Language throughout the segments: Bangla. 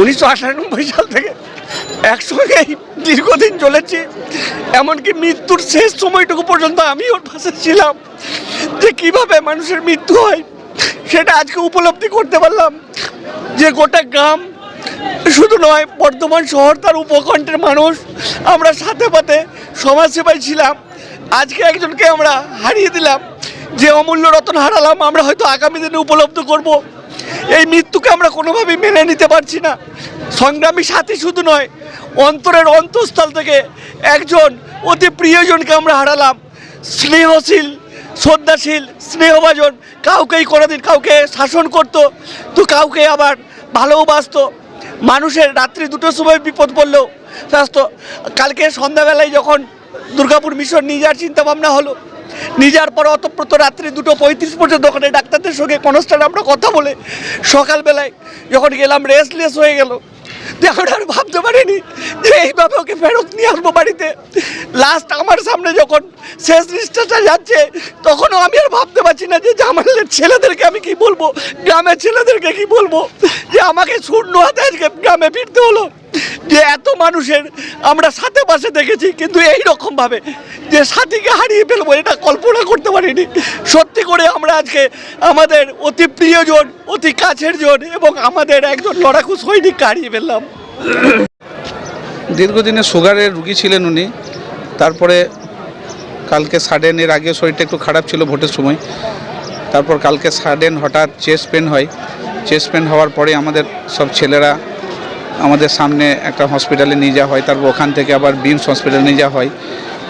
উনিশশো আটানব্বই সাল থেকে একসঙ্গেই দীর্ঘদিন চলেছি, এমনকি মৃত্যুর শেষ সময়টুকু পর্যন্ত আমি ওর পাশে ছিলাম। যে কীভাবে মানুষের মৃত্যু হয়, সেটা আজকে উপলব্ধি করতে পারলাম। যে গোটা গ্রাম শুধু নয়, বর্ধমান শহর তার উপকণ্ঠের মানুষ। আমরা সাথে পাতে সমাজসেবায় ছিলাম। আজকে একজনকে আমরা হারিয়ে দিলাম। যে অমূল্য রতন হারালাম, আমরা হয়তো আগামী দিনে উপলব্ধ করব। এই মৃত্যুকে আমরা কোনোভাবেই মেনে নিতে পারছি না। সংগ্রামী সাথী শুধু নয়, অন্তরের অন্তঃস্থল থেকে একজন অতি প্রিয়জনকে আমরা হারালাম। স্নেহশীল, শ্রদ্ধাশীল, স্নেহভাজন, কাউকেই কোনোদিন কাউকে শাসন করতো, তো কাউকে আবার ভালোবাসতো। মানুষের রাত্রি দুটোর সময় বিপদ পড়লেও স্বাস্থ্য কালকে সন্ধ্যাবেলায় যখন দুর্গাপুর মিশন নিয়ে যাওয়ার চিন্তাভাবনা হলো যাওয়ার পর অতপ্রত রাত্রি দুটো পঁয়ত্রিশ পর্যন্ত ওখানে ডাক্তারদের সঙ্গে কনস্টার আমরা কথা বলে সকালবেলায় যখন গেলাম রেস্টলেস হয়ে গেল। আমরা আর ভাবতে পারিনি যে এইভাবে ওকে ফেরত নিয়ে আসব বাড়িতে। লাস্ট আমার সামনে যখন শেষ লিস্টটা যাচ্ছে, তখনও আমি আর ভাবতে পারছি না যে জামালের ছেলেদেরকে আমি কি বলব, গ্রামের ছেলেদেরকে কি বলব? যে আমাকে শূন্য হাতে আজকে গ্রামে ফিরতে হলো। যে এত মানুষের আমরা সাথে পাশে দেখেছি, কিন্তু এই রকম ভাবে যে সাথীকে হারিয়ে ফেলব, এটা কল্পনা করতে পারিনি। সত্যি করে আমরা আজকে আমাদের অতি প্রিয়জন, অতি কাছের জন এবং আমাদের একজন লড়াকু সৈনিককে হারিয়ে ফেললাম। দীর্ঘদিনের সুগারের রুগী ছিলেন উনি। তারপরে কালকে সাডেন, এর আগে শরীরটা একটু খারাপ ছিল ভোটের সময়। তারপর কালকে সাডেন হঠাৎ চেস্ট পেন হয়। চেস্ট পেন হওয়ার পরে আমাদের সব ছেলেরা আমাদের সামনে একটা হসপিটালে নিয়ে যাওয়া হয় তারপর ওখান থেকে আবার বিমস হসপিটালে নিয়ে যাওয়া হয়।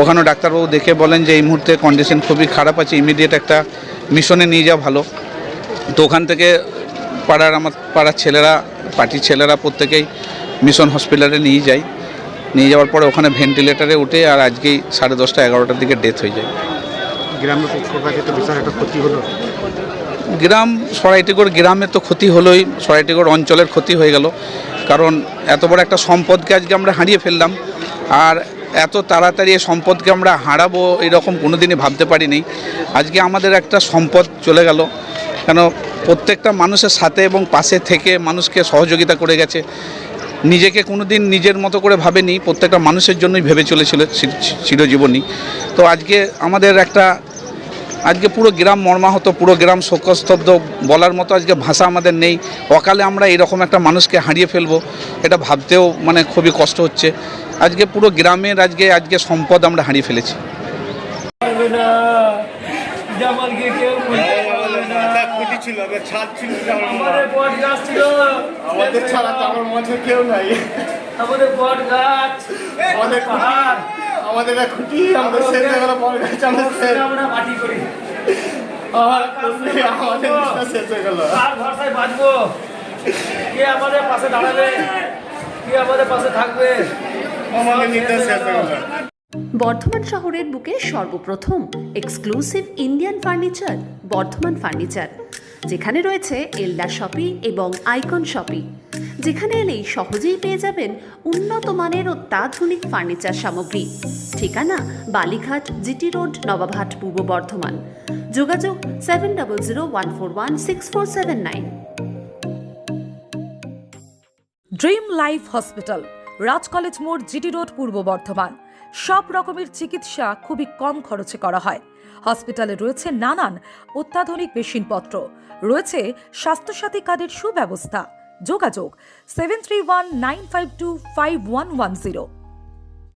ওখানেও ডাক্তারবাবু দেখে বলেন যে এই মুহূর্তে কন্ডিশন খুবই খারাপ আছে ইমিডিয়েট একটা মিশনে নিয়ে যাওয়া ভালো। তো ওখান থেকে পাড়ার আমার পাড়ার ছেলেরা পার্টির ছেলেরা প্রত্যেকেই মিশন হসপিটালে নিয়ে যায়। নিয়ে যাওয়ার পরে ওখানে ভেন্টিলেটারে উঠে আর আজকেই সাড়ে দশটা এগারোটার দিকে ডেথ হয়ে যায়। বিশাল একটা ক্ষতি হলো। গ্রাম সরাইটিগড় গ্রামে তো ক্ষতি হলোই সরাইটিগড় অঞ্চলের ক্ষতি হয়ে গেল। কারণ এত বড় একটা সম্পদকে আজকে আমরা হারিয়ে ফেললাম। আর এত তাড়াতাড়ি এই সম্পদকে আমরা হারাবো এরকম কোনো দিনই ভাবতে পারিনি। আজকে আমাদের একটা সম্পদ চলে গেল। কেন প্রত্যেকটা মানুষের সাথে এবং পাশে থেকে মানুষকে সহযোগিতা করে গেছে। নিজেকে কোনো দিন নিজের মতো করে ভাবেনি। প্রত্যেকটা মানুষের জন্যই ভেবে চলেছিল চিরজীবনী। তো আজকে আমাদের একটা আজকে পুরো গ্রাম মর্মাহত পুরো গ্রাম শোকস্তব্ধ বলার মতো আজকে ভাষা আমাদের নেই। অকালে আমরা এরকম একটা মানুষকে হারিয়ে ফেলব এটা ভাবতেও মানে খুবই কষ্ট হচ্ছে। আজকে পুরো গ্রামের আজকে আজকে সম্পদ আমরা হারিয়ে ফেলেছি। ছিল ছাদ আমাদের বট গাছ ছিল আমাদের ছাড়া তো আমার মাঝে কেউ নাই আমাদের বট গাছ আমাদের পাহাড়। আমাদের খুঁটি গেল পরে গেছে আমাদের আমরা মাটি করি। আমার আমাদের শেষ হয়ে গেল। কার ভরসায় বাঁচবো? কে আমাদের পাশে দাঁড়াবে? কে আমাদের পাশে থাকবে? আমাদের শেষ হয়ে গেল। বর্ধমান শহরের বুকে সর্বপ্রথম exclusive Indian furniture Bardhaman furniture যেখানে রয়েছে এলডা শপি এবং আইকন শপি যেখানে এলেই সহজেই পেয়ে যাবেন উন্নত মানের অত্যাধুনিক ফার্নিচার সামগ্রী। ঠিকানা বালিঘাট জিটি রোড, নবাবহাট, পূর্ব বর্ধমান। যোগাযোগ seven double zero one four one six four seven nine dream life hospital, Raj college মোড়, জিটি রোড, পূর্ব বর্ধমান। সব রকমের চিকিৎসা খুবই কম খরচে করা হয়। হসপিটালে রয়েছে নানান অত্যাধুনিক মেশিনপত্র। রয়েছে স্বাস্থ্যসাথী কার্ডের সুব্যবস্থা। যোগাযোগ seven three one nine five two five one one zero